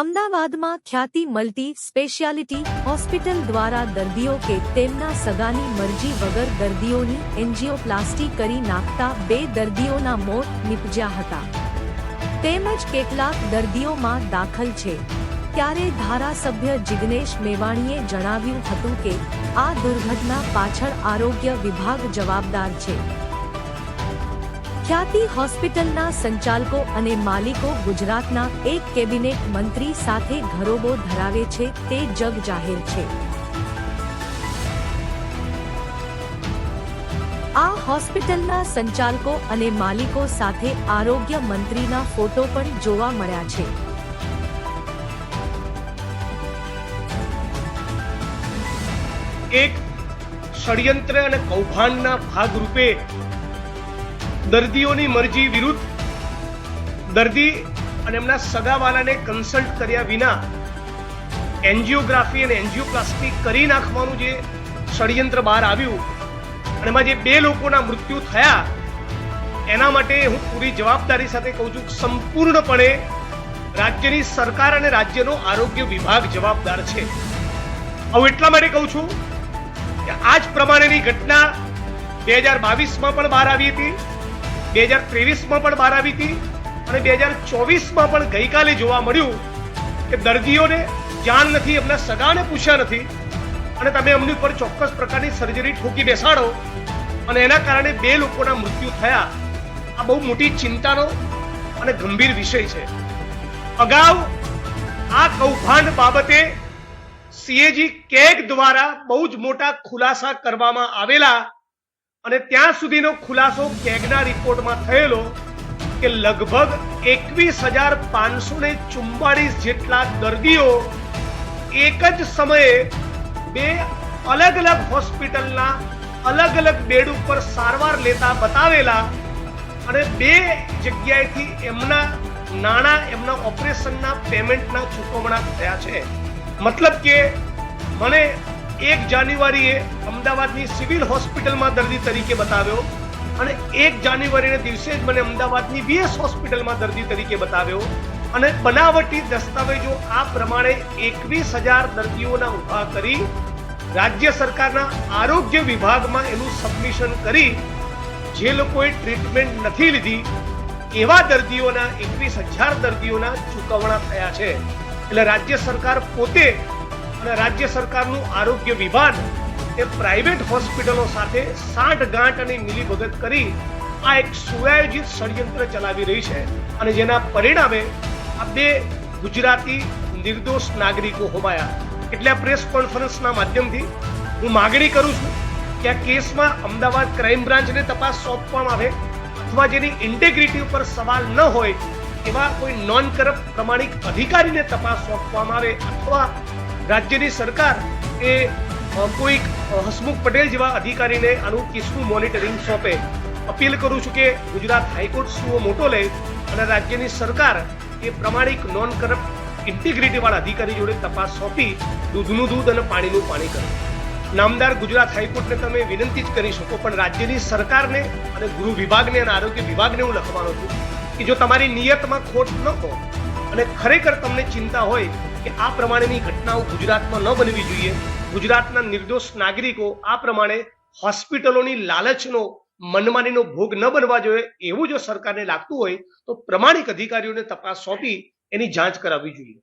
અમદાવાદમાં ખ્યાતિ multi speciality hospital દ્વારા દર્દીઓ કે તેમના સગાની મરજી વગર દર્દીઓની એન્જિયોપ્લાસ્ટી કરી નાખતા બે દર્દીઓના મોત નીપજ્યા હતા. તેમજ કેટલાક દર્દીઓમાં દાખલ છે. ત્યારે ધારાસભ્ય જિગ્નેશ મેવાણીએ જણાવ્યું હતું કે આ દુર્ઘટના પાછળ આરોગ્ય વિભાગ જવાબદાર છે. ખ્યાતિ હોસ્પિટલના સંચાલકો અને માલિકો ગુજરાતના એક કેબિનેટ મંત્રી સાથે ઘરોબો ધરાવે છે તે જગ જાહેર છે. આ હોસ્પિટલના સંચાલકો અને માલિકો સાથે આરોગ્ય મંત્રીના ફોટો પણ જોવા મળ્યા છે. એક ષડયંત્ર અને કૌભાંડના ભાગરૂપે દર્દીઓની મરજી વિરુદ્ધ દર્દી અને એમના સગાવાલાને કન્સલ્ટ કર્યા વિના એન્જિયોગ્રાફી અને એન્જિયોપ્લાસ્ટી કરી નાખવાનું જે ષડયંત્ર બહાર આવ્યું અને એમાં જે બે લોકોના મૃત્યુ થયા, એના માટે હું પૂરી જવાબદારી સાથે કહું છું, સંપૂર્ણપણે રાજ્યની સરકાર અને રાજ્યનો આરોગ્ય વિભાગ જવાબદાર છે. હું એટલા માટે કહું છું કે આ જ પ્રમાણેની ઘટના બે હજાર બાવીસમાં પણ બહાર આવી હતી. બે હજાર ત્રેવીસમાં પણ બહાર આવી હતી અને બે હજાર ચોવીસમાં પણ ગઈકાલે જોવા મળ્યું કે દર્દીઓને જાણ નથી, એમના સગાને પૂછ્યા નથી અને તમે એમની ઉપર ચોક્કસ પ્રકારની સર્જરી ઠોકી બેસાડો અને એના કારણે બે લોકોના મૃત્યુ થયા. આ બહુ મોટી ચિંતાનો અને ગંભીર વિષય છે. અગાઉ આ કૌભાંડ બાબતે સીએજી કેગ દ્વારા બહુ જ મોટા ખુલાસા કરવામાં આવેલા અને ત્યાં સુધીનો ખુલાસો કેગના રિપોર્ટમાં થયેલો કે લગભગ એકવીસ હજાર પાંચસો ને ચુમ્બાળીસ જેટલા દર્દીઓ એક જ સમયે બે અલગ અલગ હોસ્પિટલના અલગ અલગ બેડ ઉપર સારવાર લેતા બતાવેલા અને બે જગ્યાએથી એમના નાણાં, એમના ઓપરેશનના પેમેન્ટના ચૂકવણા થયા છે. મતલબ કે મને એક જાન્યુઆરીએ અમદાવાદની સિવિલ હોસ્પિટલમાં દર્દી તરીકે બતાવ્યો અને એક જાન્યુઆરીને દિવસે જ મને અમદાવાદની વીએસ હોસ્પિટલમાં દર્દી તરીકે બતાવ્યો. અને બનાવટી દસ્તાવેજો આ પ્રમાણે એકવીસ હજાર દર્દીઓના ઊભા કરી રાજ્ય સરકારના આરોગ્ય વિભાગમાં એનું સબમિશન કરી જે લોકોએ ટ્રીટમેન્ટ નથી લીધી, એવા દર્દીઓના એકવીસ હજાર દર્દીઓના ચૂકવણા થયા છે. એટલે રાજ્ય સરકાર પોતે અને રાજ્ય સરકારનું આરોગ્ય વિભાગ એ પ્રાઇવેટ હોસ્પિટલો સાથે સાઠ ગાંઠ અને મિલીભગત કરી આ એક સુઆયોજિત ષડયંત્ર ચલાવી રહી છે. અને જેના પરિણામે આ બે ગુજરાતી નિર્દોષ નાગરિકો હોમાયા. એટલે આ પ્રેસ કોન્ફરન્સના માધ્યમથી હું માગણી કરું છું કે આ કેસમાં અમદાવાદ ક્રાઇમ બ્રાન્ચને તપાસ સોંપવામાં આવે અથવા જેની ઇન્ટેગ્રિટી ઉપર સવાલ ન હોય એવા કોઈ નોન કરપ્ટ પ્રમાણિક અધિકારીને તપાસ સોંપવામાં આવે અથવા રાજ્યની સરકાર એ કોઈક હસમુખ પટેલ જેવા અધિકારીને આનું કેસનું મોનિટરિંગ સોંપે. અપીલ કરું છું કે ગુજરાત હાઈકોર્ટ સુઓ મોટો લે અને રાજ્યની સરકાર એ પ્રમાણિક નોન કરપ્ટ ઇન્ટિગ્રિટી વાળા અધિકારી જોડે તપાસ સોંપી, દૂધનું દૂધ અને પાણીનું પાણી કરે. નામદાર ગુજરાત હાઈકોર્ટને તમે વિનંતી જ કરી શકો, પણ રાજ્યની સરકારને અને ગૃહ વિભાગને અને આરોગ્ય વિભાગને હું લખવાનો છું કે જો તમારી નિયતમાં ખોટ ન હો અને ખરેખર તમને ચિંતા હોય કે આ પ્રમાણેની ઘટનાઓ ગુજરાતમાં ન બનવી જોઈએ. ગુજરાતના નિર્દોષ નાગરિકો આ પ્રમાણે હોસ્પિટલોની લાલચનો, મનમાનીનો ભોગ ન બનવા જોઈએ એવું જો સરકારને લાગતું હોય, તો પ્રમાણિક અધિકારીઓને તપાસ સોંપી એની જાંચ કરાવવી જોઈએ.